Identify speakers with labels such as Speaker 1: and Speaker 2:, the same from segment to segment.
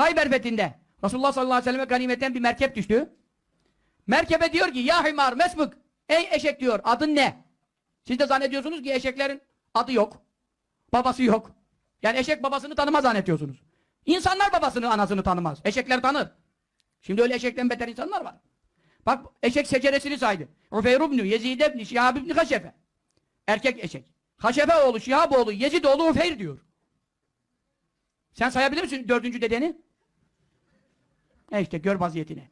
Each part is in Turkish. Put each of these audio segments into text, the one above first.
Speaker 1: Hayber fethinde Resulullah sallallahu aleyhi ve selleme ganimetten bir merkep düştü. Merkebe diyor ki ya himar mesmuk ey eşek diyor adın ne? Siz de zannediyorsunuz ki eşeklerin adı yok. Babası yok. Yani eşek babasını tanımaz zannediyorsunuz. İnsanlar babasını anasını tanımaz. Eşekler tanır. Şimdi öyle eşekten beter insanlar var. Bak eşek seceresini saydı. Ufeyr ibn Yezid ibn Şihab ibn Haşefe. Erkek eşek. Haşefe oğlu, Şihab oğlu, Yezid oğlu Ufeyr diyor. Sen sayabilir misin dördüncü dedeni? E işte gör vaziyetini.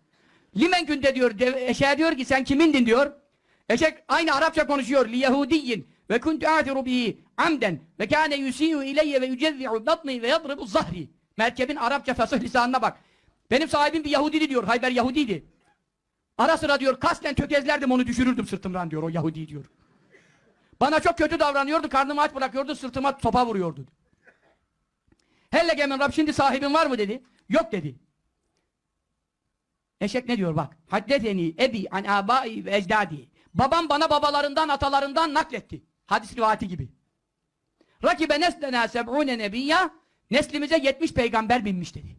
Speaker 1: Limen günde diyor, eşeğe diyor ki sen kimindin diyor. Eşek aynı Arapça konuşuyor. Li Yahudiyin ve kuntu atiru bihi amden ve kâne yusiyu ileyye ve yücezzi'u batni ve yadribu zahri. Merkebin Arapça fasih lisanına bak. Benim sahibim bir Yahudiydi diyor. Hayber Yahudiydi. Ara sıra diyor kasten tökezlerdim onu düşürürdüm sırtımdan diyor o Yahudi diyor. Bana çok kötü davranıyordu, karnımı aç bırakıyordu, sırtıma sopa vuruyordu. Helle gemen Rab şimdi sahibin var mı dedi. Yok dedi. Eşek ne diyor bak. Haddeteni ebi an abai ve ecdadi. Babam bana babalarından, atalarından nakletti. Hadis rivayeti gibi. Rakibe neslena seb'une nebiyya. Neslimize 70 peygamber binmiş dedi.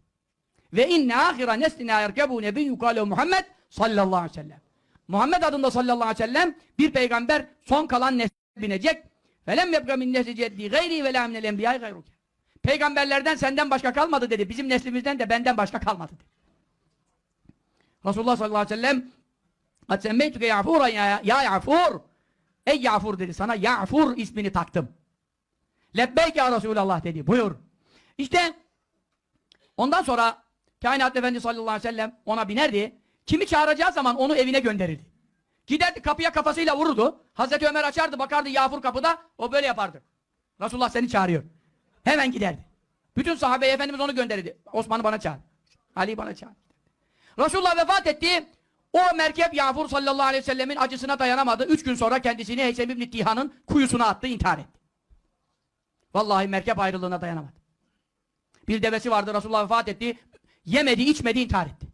Speaker 1: Ve inne ahira neslina erkebu nebiyyu yukalu Muhammed sallallahu aleyhi ve sellem. Muhammed adında sallallahu aleyhi ve sellem bir peygamber son kalan nesline binecek. Felem yebga min nesli gayri ve la minel enbiyai gayruke. Peygamberlerden senden başka kalmadı dedi. Bizim neslimizden de benden başka kalmadı dedi. Resulullah sallallahu aleyhi ve sellem Kad semmeytüke Ya'fur'a ya, ya Ya'fur Ey Ya'fur dedi sana Ya'fur ismini taktım. Lebbeyk ya Resulallah dedi. Buyur. İşte ondan sonra Kainat Efendi sallallahu aleyhi ve sellem ona binerdi. Kimi çağıracağı zaman onu evine gönderirdi. Giderdi kapıya kafasıyla vururdu. Hazreti Ömer açardı bakardı Yağfur kapıda. O böyle yapardı. Resulullah seni çağırıyor. Hemen giderdi. Bütün sahabe Efendimiz onu gönderirdi. Osman'ı bana çağır. Ali bana çağır. Resulullah vefat etti. O merkep Yağfur sallallahu aleyhi ve sellemin acısına dayanamadı. Üç gün sonra kendisini Heysem İbni Tihan'ın kuyusuna attı, intihar etti. Vallahi merkep ayrılığına dayanamadı. Bir devesi vardı Resulullah vefat etti. Yemedi, içmedi, intihar etti.